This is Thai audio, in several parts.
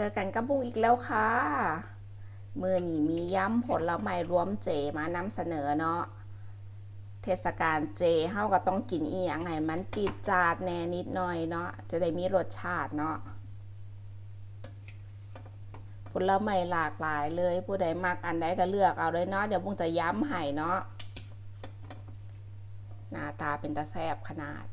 เจอกันกับบุ้งอีกแล้วค่ะ มือนี่มีย้ำผลไม้รวมเจมานำเสนอเนาะ เทศกาลเจเฮาก็ต้องกินอีหยังไงมันจีดจาดแน่นิดหน่อยเนาะ จะได้มีรสชาติเนาะ ผลไม้หลากหลายเลย ผู้ใดมักอันใดก็เลือกเอาเลยเนาะ เดี๋ยวบุ้งจะย้ำให้เนาะ หน้าตาเป็นตาแซบขนาด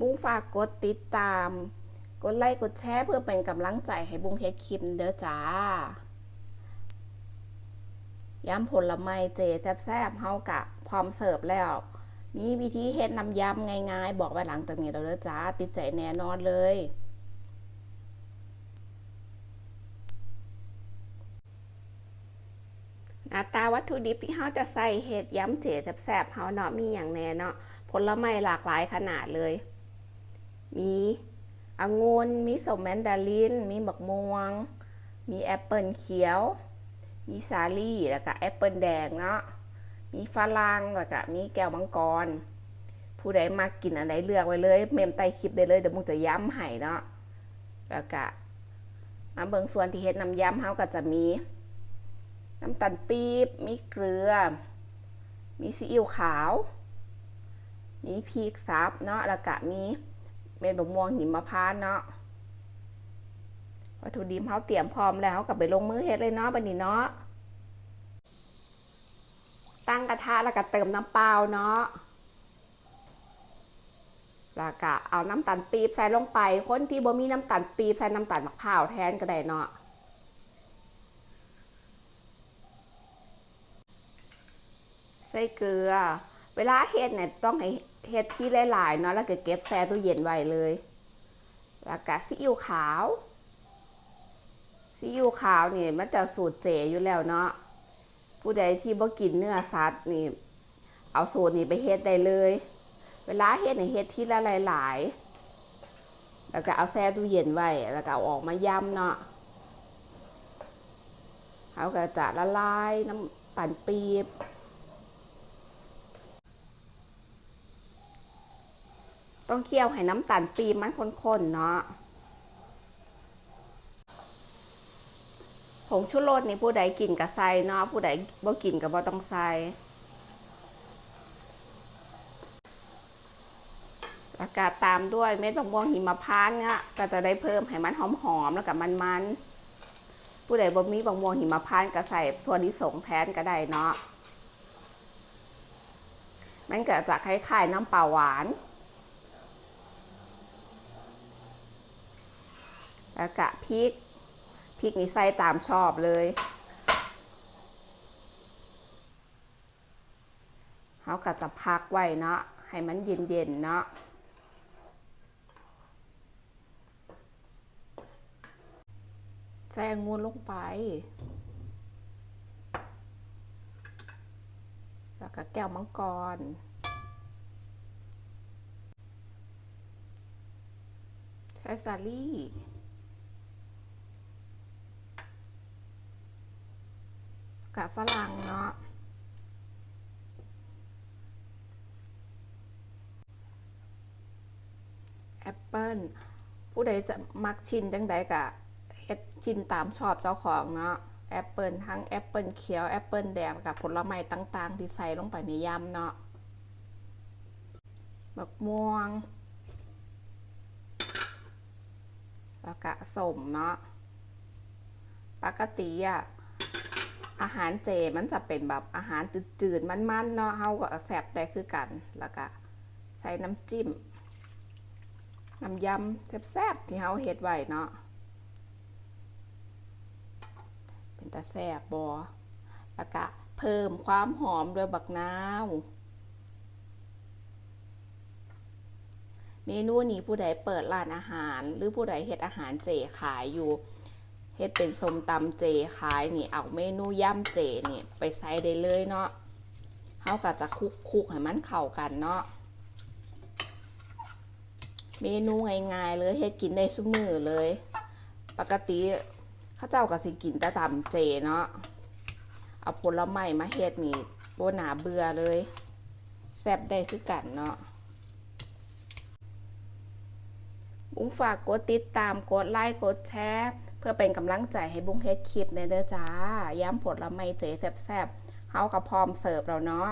บุ้งฝากกดติดตาม กดไลค์กดแชร์เพื่อเป็นกำลังใจให้บุ้งเฮ็ดคลิปเด้อจ้าย้ำผลไม้เจแซ่บๆเฮากะพร้อมเสิร์ฟแล้ว มีวิธีเฮ็ดน้ำยำง่ายๆ บอกไว้หลังจากนี้แล้วเด้อจ้า ติดใจแน่นอนเลย หน้าตาวัตถุดิบที่เฮาจะใส่เห็ดย้ำเจแซ่บๆเฮาเนาะมีอย่างแน่เนาะผลไม้หลากหลายขนาดเลย มีองุ่นมีสมแมนดาริน มีบักม่วง มีแอปเปิลเขียว มีสาลี่แล้วก็แอปเปิลแดงเนาะ มีฝรั่งแล้วก็มีแก้วมังกร ผู้ใดมากินอันไหนเลือกไว้เลย เมมใต้คลิปได้เลย เดี๋ยวมุงจะย้ำให้เนาะ แล้วก็มาเบิ่งส่วนที่เฮ็ดน้ำยำเฮาก็จะมี น้ำตาลปี๊บ มีเกลือ มีซีอิ๊วขาว มีพริกซับเนาะ แล้วก็มี เม็ดบะม่วงหิมพานเนาะวัตถุดิบเขาเตรียมพร้อมแล้วก็ไปลงมือเฮ็ดเลยเนาะบัดนี้เนาะตั้งกระทะแล้วก็เติมน้ำเปล่าเนาะแล้วก็เอาน้ำตาลปี๊บใส่ลงไป คนที่บ่มีน้ำตาลปี๊บใส่น้ำตาลมะพร้าวแทนก็ได้เนาะใส่เกลือ เวลาเฮ็ดเนี่ยต้องให้ เฮ็ดที่หลายๆเนาะแล้วก็เก็บแช่ตู้เย็นไว้เลย แล้วก็ซีอิ๊วขาวซีอิ๊วขาวนี่มันจะสูตรเจอยู่แล้วเนาะผู้ใดที่บ่กินเนื้อสัตว์นี่ เอาสูตรนี้ไปเฮ็ดได้เลย เวลาเฮ็ดนี่เฮ็ดที่ละหลายๆแล้วก็เอาแช่ตู้เย็นไว้แล้วก็เอาออกมาย่ำเนาะเขาก็จะละลายน้ำตาลปี๊บ ต้องเคี่ยวให้น้ำตาลปี๊บมันข้นๆเนาะผงชูรสนี่ผู้ใดกินก็ใส่เนาะผู้ใดบ่กินก็บ่ต้องใส่แล้วก็ตามด้วยเม็ดมะม่วงหิมพานต์เนี่ยก็จะได้เพิ่มให้มันหอมๆแล้วก็มันๆผู้ใดบ่มีมะม่วงหิมพานต์ก็ใส่ถั่วลิสงแทนก็ได้เนาะมันเก็จะคล้ายๆน้ำเปล่าหวาน แล้วกะพริก พริกนี่ใส่ตามชอบเลยเขาก็จะพักไว้เนาะ ให้มันเย็นๆเนาะใส่องุ่นลงไป แล้วก็แก้วมังกร ใส่สาลี่ กับฝรั่งเนาะแอปเปิลผู้ใดจะมักชินจังใดกะเฮ็ดชินตามชอบเจ้าของเนาะแอปเปิลทั้งแอปเปิลเขียวแอปเปิลแดงกับผลไม้ต่างๆ ที่ใส่ลงไปในยำเนาะบักม่วง แล้วก็สมเนาะปกติอะ อาหารเจมันจะเป็นแบบอาหารจืดๆมันๆเนาะเฮาก็แซ่บแต่คือกัน แล้วก็ใส่น้ำจิ้ม น้ำยำแซ่บๆที่เฮาเฮ็ดไว้เนาะ เป็นตาแซ่บบอแล้วก็เพิ่มความหอมด้วยบักนาวเมเมนูนี้ผู้ใดเปิดร้านอาหาร หรือผู้ใดเฮ็ดอาหารเจขายอยู่ เฮ็ดเป็นส้มตำเจขายนี่เอาเมนูย่ำเจนี่ไปใส่ได้เลยเนาะเฮาก็จะคุกคุกให้มันเข้ากันเนาะเมนูง่ายๆเลยเฮ็ดกินได้ซุมือเลย ปกติข้าเจ้าก็สิกินแต่ตำเจเนาะเอาผลไม้มาเฮ็ดนี่บ่น่าเบื่อเลยแซ่บได้คือกันเนาะบุ้งฝากกดติดตามกดไลค์กดแชร์ เพื่อเป็นกำลังใจให้บุ้งเฮ็ดคลิปในเด้อจ้าย้ำผลไม้เจแซ่บๆเฮากับพร้อมเสิร์ฟแล้วเนาะ